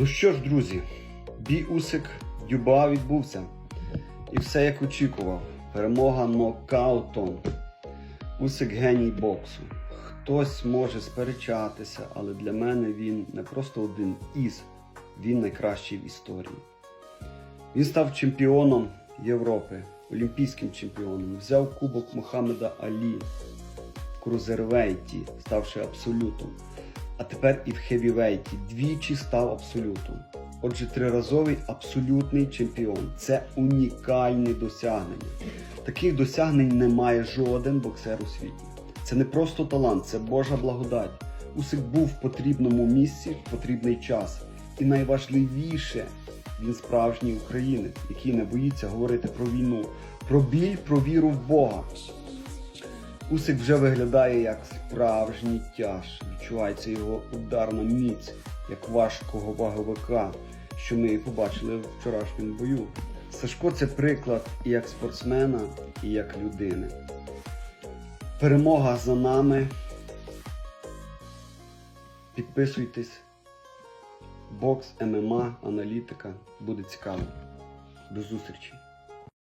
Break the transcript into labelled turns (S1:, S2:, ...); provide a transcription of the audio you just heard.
S1: Ну що ж, друзі, бій Усик Дюба відбувся. І все як очікував. Перемога нокаутом. Усик геній боксу. Хтось може сперечатися, але для мене він не просто один із, він найкращий в історії. Він став чемпіоном Європи, олімпійським чемпіоном, взяв кубок Мохаммеда Алі в крузервейті, ставши абсолютом. А тепер і в хевівейті двічі став абсолютом. Отже, триразовий абсолютний чемпіон. Це унікальне досягнення. Таких досягнень не має жоден боксер у світі. Це не просто талант, це Божа благодать. Усик був в потрібному місці в потрібний час. І найважливіше, він справжній українець, який не боїться говорити про війну, про біль, про віру в Бога. Усик вже виглядає як справжній тяж. Відчувається його ударна міць, як важкого ваговика, що ми побачили в вчорашньому бою. Сашко це приклад і як спортсмена, і як людини. Перемога за нами. Підписуйтесь. Бокс, ММА, аналітика. Буде цікаво. До зустрічі!